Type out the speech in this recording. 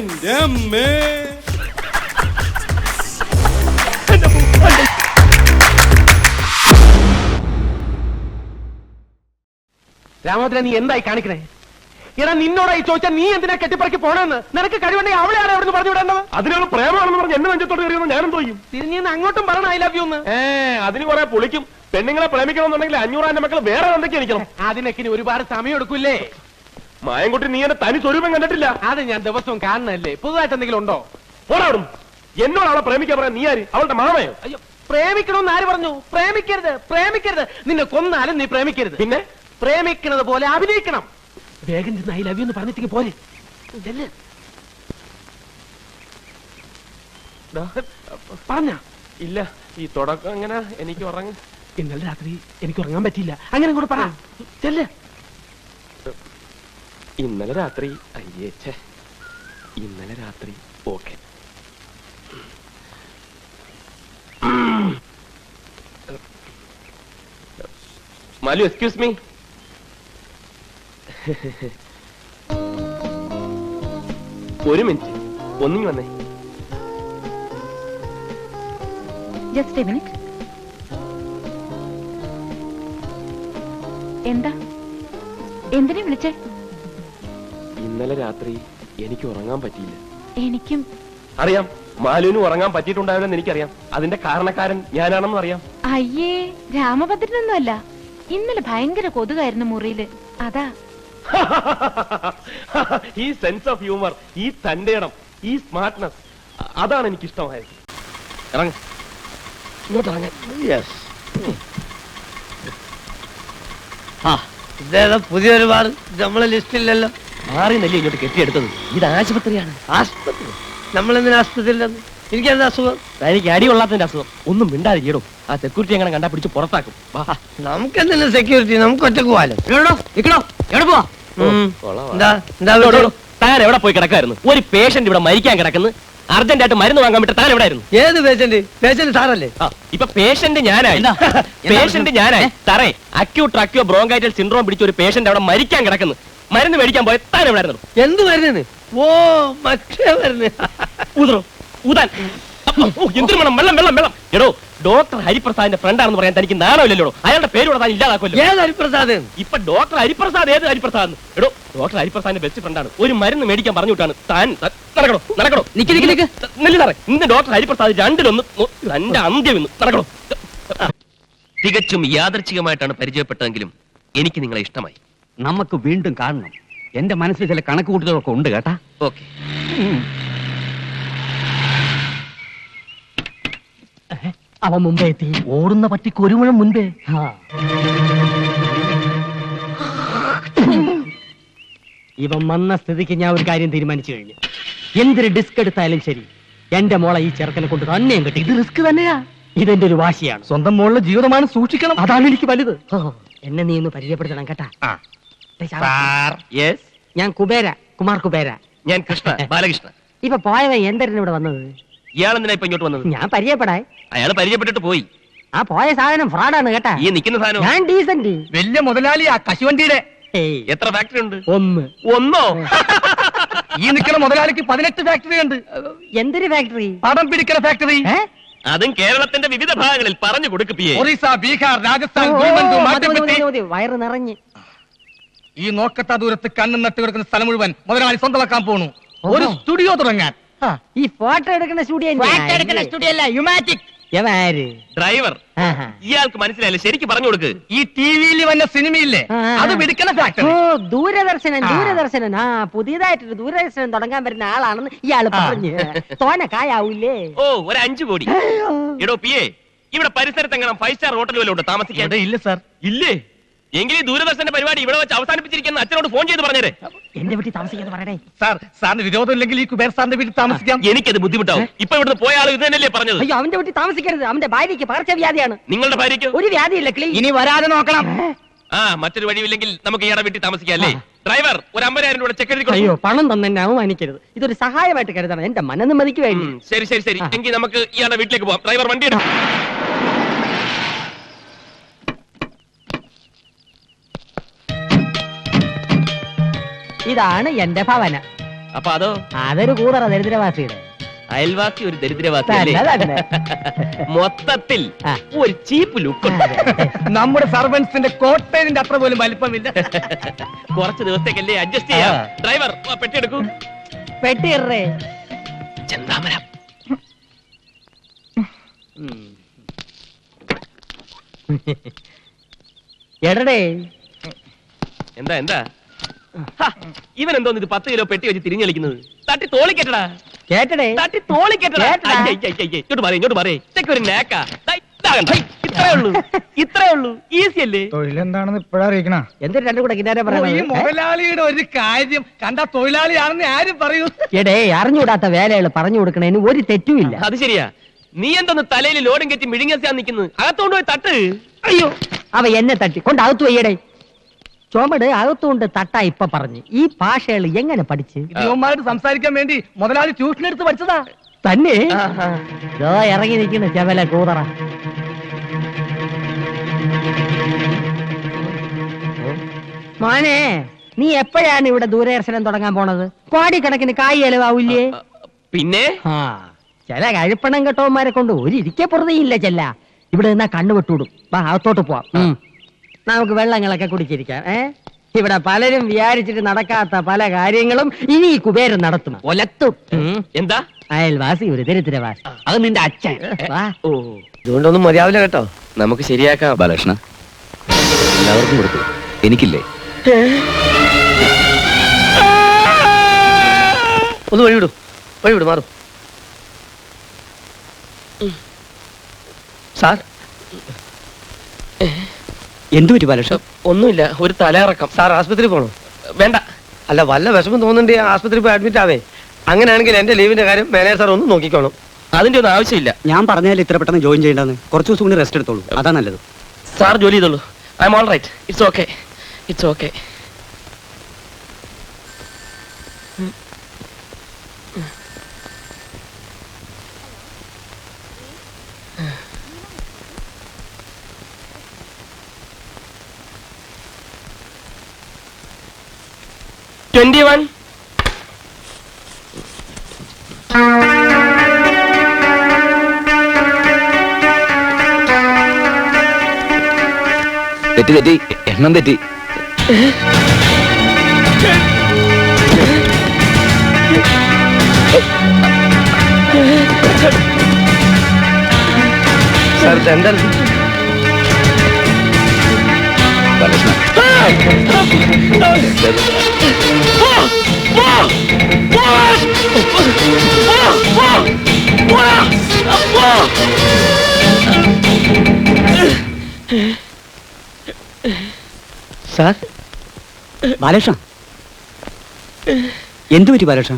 എന്റെ അമ്മേ രാമോദ്രൻ നീ എന്തായി കാണിക്കണേ? എടാ നിന്നോടായി ചോദിച്ചാൽ നീ എന്തിനാ കെട്ടിപ്പറക്കി പോണെന്ന്? നിനക്ക് കഴിവുണ്ടെങ്കിൽ അവളെയാണ് എവിടെ പറഞ്ഞു വിടേണ്ടത്? അതിനുള്ള പ്രേമാണെന്ന് പറഞ്ഞ് എന്നെ നെഞ്ചത്തോട് കയറിയെന്ന് ഞാനും തോന്നും തിരിഞ്ഞ് നിന്ന് അങ്ങോട്ടും പറയണ ഐ ലവ് യു എന്ന്. ഏ അതിന് കുറെ പൊളിക്കും. പെണ്ണുങ്ങളെ പ്രേമിക്കണമെന്നുണ്ടെങ്കിൽ അഞ്ഞൂറാന്റെ മക്കൾ വേറെ എന്തൊക്കെ എനിക്കണം അതിനൊക്കെ ഇനി ഒരുപാട് സമയം എടുക്കൂലേ മായൻകുട്ടി നീ എന്റെ തനി സ്വരൂപം കണ്ടിട്ടില്ല. അത് ഞാൻ ദിവസവും കാണുന്നല്ലേ പുതുതായിട്ട് എന്തെങ്കിലും ഉണ്ടോ? പോടാവിടും എന്നോട് അവളെ പ്രേമിക്കാൻ പറയാൻ നീ ആര്? അവളുടെ മാമയോ? അയ്യോ പ്രേമിക്കണമെന്ന് ആര് പറഞ്ഞു? പ്രേമിക്കരുത് പ്രേമിക്കരുത്. നിന്നെ കൊന്നാലും നീ പ്രേമിക്കരുത്. പിന്നെ? പ്രേമിക്കുന്നത് പോലെ അഭിനയിക്കണം. വേഗം ചെന്ന് ഐ ലവ് യു എന്ന് പറഞ്ഞിട്ടെങ്കിൽ പോലെ പറഞ്ഞ. ഇല്ല ഈ തുടക്കം എങ്ങനെ എനിക്ക് ഉറങ്ങ? ഇന്നലെ രാത്രി എനിക്ക് ഉറങ്ങാൻ പറ്റിയില്ല. അങ്ങനെ കൂടെ പറ. ചെല്ല്. ഇന്നലെ രാത്രി അയ്യേ ഛേ. ഇന്നലെ രാത്രി ഓക്കെ. മാലു എക്സ്ക്യൂസ് മീ ഒരു മിനിറ്റ്. ഒന്നിങ്ങി വന്നേ. ജസ്റ്റ് മിനിറ്റ് എന്താ? എന്തിനെ വിളിച്ചേ? ഇന്നലെ രാത്രി എനിക്ക് ഉറങ്ങാൻ പറ്റിയില്ല. എനിക്കും. അറിയാം മാലുവിന് ഉറങ്ങാൻ പറ്റിയിട്ടുണ്ടാവില്ലെന്ന് എനിക്കറിയാം. അതിന്റെ കാരണക്കാരൻ ഞാനാണെന്ന് അറിയാം. അയ്യേ രാമഭദ്രനൊന്നുമല്ല. ഇന്നലെ ഭയങ്കര കൊതുകായിരുന്നു മുറിയിൽ. അതാ. ഈ സെൻസ് ഓഫ് ഹ്യൂമർ ഈ തന്റെ ഈ സ്മാർട്ട്നെസ് അതാണ് എനിക്ക് ഇഷ്ടമായത് ഇറങ്ങ. ഇങ്ങോട്ട് ഇറങ്ങ ആ ഇതേതാ പുതിയൊരു നമ്മളെ ലിസ്റ്റില്ലല്ലോ ആറി നെല്ലി ഇങ്ങോട്ട് കെട്ടിയെടുത്തത്? ഇത് ആശുപത്രിയാണ്. ആസ്പത്രി നമ്മളെന്തിനാ ആസ്പത്രിയില്ലെന്ന് എനിക്കെന്താ അസുഖം? എനിക്ക് അടി കൊള്ളാത്തതിന്റെ അസുഖം. ഒന്നും മിണ്ടാതെ മിണ്ടാതിരിക്കടോ ആ സെക്യൂരിറ്റി അങ്ങനെ കണ്ടാ പിടിച്ച് പുറത്താക്കും. നമുക്ക് എന്തെങ്കിലും സെക്യൂരിറ്റി നമുക്ക് ഒറ്റയ്ക്ക് പോവാലോ. എവിടെ പോവാ. എന്താ എന്താ വിളിച്ചത്? എടോ, താൻ എവിടെ പോയി കിടക്കായിരുന്നു ഒരു പേഷ്യന്റ് ഇവിടെ മരിക്കാൻ കിടക്കുന്നു. അർജന്റ് ആയിട്ട് മരുന്ന് വാങ്ങാൻ വിട്ട് താൻ എവിടെ ആയിരുന്നു ഏത് പേഷ്യന്റ് പേഷ്യന്റ് സാറല്ലേ? ഇപ്പൊ പേഷ്യന്റ് ഞാനായി. പേഷ്യന്റ് ഞാനായി. സാറേ അക്യൂട്ട് അക്യോ ബ്രോങ്കൈറ്റൽ സിൻഡ്രോം പിടിച്ച ഒരു പേഷ്യന്റ് അവിടെ മരിക്കാൻ കിടക്കുന്നു. മരുന്ന് മേടിക്കാൻ പോയ താൻ എവിടെ എന്ത് മരുന്ന്? ഓ മറ്റേ മരുന്ന്. ഊതറോ ഊതാൻ. എന്തൊരു മണം. വെള്ളം വെള്ളം വെള്ളം എടോ ഡോക്ടർ ഹരിപ്രസാദിന്റെ ഫ്രണ്ട് ആണെന്ന് പറയാൻ തനിക്ക് നാണമില്ലല്ലോ. അയാളുടെ പേര് താൻ ഇല്ലാതാക്കുമല്ലോ. ഏത് ഹരിപ്രസാദ്? ഇപ്പൊ ഡോക്ടർ ഹരിപ്രസാദ് ഏത് ഹരിപ്രസാദ്? എടോ ഡോക്ടർ ഹരിപ്രസാദിന്റെ ബെസ്റ്റ് ഫ്രണ്ടാണ് ഒരു മരുന്ന് മേടിക്കാൻ പറഞ്ഞു വിട്ടാണ് താൻ നടക്കണോ നടക്കണോ നിക്ക് നിക്ക് നിക്ക്. നെല്ലി സാറേ ഇന്ന് ഡോക്ടർ ഹരിപ്രസാദ് രണ്ടിലൊന്ന് രണ്ട് അന്ത്യം ഇന്ന്. നടക്കണോ തികച്ചും യാദർച്ഛികമായിട്ടാണ് പരിചയപ്പെട്ടതെങ്കിലും എനിക്ക് നിങ്ങളെ ഇഷ്ടമായി. നമുക്ക് വീണ്ടും കാണണം. എന്റെ മനസ്സിൽ ചില കണക്ക് കൂട്ടലുകളൊക്കെ ഉണ്ട് കേട്ടാ. ഓക്കെ. അവ മുമ്പേ എത്തി. ഓടുന്ന പട്ടിക്ക് ഒരു മുഴം മുൻപേ. ഇവൻ വന്ന സ്ഥിതിക്ക് ഞാൻ ഒരു കാര്യം തീരുമാനിച്ചു കഴിഞ്ഞു. എന്തൊരു ഡിസ്ക് എടുത്താലും ശരി എന്റെ മോളെ ഈ ചെറുക്കനെ കൊണ്ട് തന്നെയും കിട്ടി. ഇത് റിസ്ക് തന്നെയാ. ഇതെന്റെ ഒരു വാശിയാണ്. സ്വന്തം മോളിലെ ജീവിതമാണ് സൂക്ഷിക്കണം. അതാണ് എനിക്ക് വലുത്. എന്നെ നീ ഒന്ന് പരിചയപ്പെടുത്തണം കേട്ടാ. ദേ യെസ്? ഞാൻ കുബേര കുമാർ കുബേര. ഞാൻ കൃഷ്ണ ബാലകൃഷ്ണ ഇപ്പൊ പോയവൻ എന്തായിരുന്നു ഇവിടെ വന്നത്? ഇയാളെന്തിനാ ഇപ്പൊ ഇങ്ങോട്ട് വന്നത്? ഞാൻ പരിചയപ്പെടാ അയാൾ പരിചയപ്പെട്ടിട്ട് പോയി. ആ പോയ സാധനം ഫ്രോഡാണ് കേട്ടാ. ഈ നിൽക്കുന്ന സാധനം? ഞാൻ ഡീസന്റ് വലിയ മുതലാളിയാ കശുവണ്ടിയുടെ. ഏയ്. എത്ര ഫാക്ടറി ഉണ്ട്? ഒന്ന്. ഒന്നോ? ഈ നിൽക്കുന്ന മുതലാളിക്ക് പതിനെട്ട് ഫാക്ടറി ഉണ്ട്. എന്തൊരു ഫാക്ടറി പടം പിടിക്കുന്ന ഫാക്ടറി അതും കേരളത്തിന്റെ വിവിധ ഭാഗങ്ങളിൽ പറഞ്ഞു കൊടുക്കിപ്പിയേ ഒറീസ ബീഹാർ രാജസ്ഥാൻ. വയറ് നിറഞ്ഞ്. ഈ നോക്കത്താ ദൂരത്ത് കണ്ണും നട്ട് കിടക്കുന്ന സ്ഥലം മുഴുവൻ മുതലാളി സ്വന്തമാക്കാൻ പോണു. ഒരു സ്റ്റുഡിയോ തുടങ്ങാൻ. ഈ ഫോട്ടോ എടുക്കുന്ന സ്റ്റുഡിയോ സ്റ്റുഡിയോ അല്ല യുമാറ്റിക്. ഡ്രൈവർ. ഇയാൾക്ക് മനസ്സിലായില്ല ശരിക്കും പറഞ്ഞു കൊടുക്ക്. ഈ ടി വിയിൽ വന്ന സിനിമയില്ലേ. അത് ഓ ഫാക്ടറി ദൂരദർശനൻ ആ. ദൂരദർശനൻ. ആ പുതിയതായിട്ടൊരു ദൂരദർശനം തുടങ്ങാൻ വരുന്ന ആളാണെന്ന് ഇയാൾ പറഞ്ഞു. തോന കായാവൂലേ? ഓ ഒരു അഞ്ചു കോടി. എടോ പിയെ ഇവിടെ പരിസരത്ത് എങ്ങനെ ഫൈവ് സ്റ്റാർ ഹോട്ടൽ വല്ലതും താമസിക്കാൻ. ഇല്ല സാർ. ഇല്ലേ? എങ്കിൽ ഈ ദൂരദർശന്റെ പരിപാടി ഇവിടെ വെച്ച് അവസാനിപ്പിച്ചിരിക്കുന്ന അച്ഛനോട് ഫോൺ ചെയ്ത് പറഞ്ഞേ എന്റെ വീട്ടിൽ താമസിക്കാന്ന് പറയണേ സാർ സാറിന് വിരോധം ഇല്ലെങ്കിൽ ഈ കുബേർ സാറിന്റെ വീട്ടിൽ താമസിക്കാം. എനിക്കത് ബുദ്ധിമുട്ടാവും. ഇപ്പൊ ഇവിടുന്ന് പോയ ആൾ ഇത് തന്നെയല്ലേ പറഞ്ഞത്? അയ്യോ അവന്റെ വീട്ടിൽ താമസിക്കരുത്. അവന്റെ ഭാര്യയ്ക്ക് പകർച്ചവ്യാധിയാണ് നിങ്ങളുടെ ഭാര്യയ്ക്ക്? ഒരു വ്യാധിയില്ല ക്ലി ഇനി വരാതെ നോക്കണം. ആ മറ്റൊരു വഴിയില്ലെങ്കിൽ നമുക്ക് ഇയാളെ വീട്ടിൽ താമസിക്കാം അല്ലേ? ഡ്രൈവർ ഒരു അമ്പതിനായിരം രൂപ ചെക്ക് എഴുതി അയ്യോ പണം തന്നെ അവമാനിക്കരുത്. ഇതൊരു സഹായമായിട്ട് കരുതണം. എന്റെ മനനിമ്മതിക്ക് വേണ്ടി. ശരി ശരി ശരി. എങ്കിൽ നമുക്ക് ഇയാളുടെ വീട്ടിലേക്ക് പോവാം. ഡ്രൈവർ വണ്ടി എടുക്കും. ഇതാണ് എന്റെ ഭവനം. അപ്പൊ അതോ? അതൊരു കൂതറ ദരിദ്രവാസിയുടെ. അയൽവാസി ഒരു ദരിദ്രവാസി അല്ലേ തന്നെ, തന്നെ. മൊത്തത്തിൽ ആ. ഒരു ചീപ്പ് ലുക്ക് നമ്മുടെ സർവൻസിന്റെ കോട്ടേജിന്റെ അത്ര പോലും വലിപ്പമില്ല. കുറച്ച് ദിവസത്തേക്കല്ലേ അഡ്ജസ്റ്റ് ചെയ്യാം. ആ. ഡ്രൈവർ ആ, പെട്ടി എടുക്കൂ. പെട്ടിയറേ ചെന്താമരം. എടടേ. എന്താ എന്താ? ഇവൻ എന്തോന്ന് ഇത് പത്ത് കിലോ പെട്ടി വെച്ച് തിരിഞ്ഞളിക്കുന്നത്? തട്ടി തോളിക്കെട്ടടാ കേട്ടടേ. തട്ടി തോളി കേട്ടടാ. അയ്യ, അയ്യ, അയ്യ, അയ്യ. ഇങ്ങോട്ട് മാറി ഇങ്ങോട്ട് മാറി. ഇതൊക്കെ ഒരു നേക്കാ. ദാ, ഇതാ കണ്ടോ? ഇത്രേ ഉള്ളൂ. ഇത്രേ ഉള്ളൂ. ഈസി അല്ലേ? തൊഴിലെന്താണെന്ന് ഇപ്പോഴാ അറിയിക്കണ? എന്തൊരു രണ്ടും കൂടെ കിന്നാരെ ഈ പറയണത് മുതലാളിയുടെ ഒരു കാര്യം കണ്ട തൊഴിലാളിയാണെന്ന് ആരും പറയൂ? എടേ അറിഞ്ഞുകൂടാത്ത വേലകൾ പറഞ്ഞു കൊടുക്കണേന് ഒരു തെറ്റുമില്ല. അത് ശരിയാ. നീ എന്തോന്ന് തലയിൽ ലോഡും കെട്ടി മിഴുങ്ങസിയാ നിക്കുന്നത് അകത്തോണ്ട് പോയി തട്ട്. അയ്യോ അവ എന്നെ തട്ടി. കൊണ്ട് അകത്ത് വയ്യടേ ചുമട് അകത്തുകൊണ്ട് തട്ടാ ഇപ്പൊ പറഞ്ഞു. ഈ ഭാഷകൾ എങ്ങനെ പഠിച്ച്? ഇവന്മാരോട് സംസാരിക്കാൻ വേണ്ടി മുതലാളി ട്യൂഷൻ എടുത്ത് പഠിച്ചതാ. തന്നെ. ദോ ഇറങ്ങി നിൽക്കുന്ന ചെവല കൂതറ. മോനെ നീ എപ്പോഴാണ് ഇവിടെ ദൂരദർശനം തുടങ്ങാൻ പോണത്? കോടിക്കണക്കിന് കായ് ചെലവാവില്ലേ പിന്നെ? ആ ചില കഴിപ്പണം കെട്ടവന്മാരെ കൊണ്ട് ഒരു ഇരിക്കപ്പുറതയില്ല ചെല്ല. ഇവിടെ നിന്നാ കണ്ണു വിട്ടുവിടും വാ അകത്തോട്ട് പോവാം. നമുക്ക് വെള്ളങ്ങളൊക്കെ കുടിച്ചിരിക്കാം ഏ? ഇവിടെ പലരും വിചാരിച്ചിട്ട് നടക്കാത്ത പല കാര്യങ്ങളും ഇനി ഈ കുബേരൻ നടത്തും. ഒലത്തും. എന്താ? അയൽവാസി ഒരു ദരിദ്രവാസി. അത് നിന്റെ അച്ഛൻ. വാ. ഓ. ഇതുകൊണ്ടൊന്നും മതിയാവില്ല കേട്ടോ. നമുക്ക് ശരിയാക്കാം. ബാലകൃഷ്ണ എല്ലാവർക്കും കൊടുത്തു എനിക്കില്ലേ? ഒന്ന് വഴിവിടൂ. വഴിവിടൂ മാറും. സാർ? എന്തു പറ്റി ബാലകൃഷ്ണ? ഒന്നുമില്ല ഒരു തലയിറക്കം സാർ ആശുപത്രി പോകണോ വേണ്ട. അല്ല വല്ല വിഷമം തോന്നുന്നുണ്ട് ആശുപത്രി പോയി അഡ്മിറ്റ് ആവേ. അങ്ങനെയാണെങ്കിൽ എന്റെ ലീവിന്റെ കാര്യം മാനേജർ സാർ ഒന്ന് നോക്കിക്കോളും അതിന്റെ ഒന്നും ആവശ്യമില്ല. ഞാൻ പറഞ്ഞാൽ ഇത്ര പെട്ടെന്ന് ജോയിൻ ചെയ്യേണ്ടെന്ന് കുറച്ച് ദിവസം കൂടി റെസ്റ്റ് എടുത്തോളൂ. അതാ നല്ലത്. സാർ ജോലി ചെയ്തോളൂ. I am all right it's okay. It's okay. Twenty one തെറ്റി തെറ്റി. എണ്ണം തെറ്റി. സാർ എന്താണ് സാർ ബാലകൃഷ്ണ എന്തു പറ്റി ബാലകൃഷ്ണ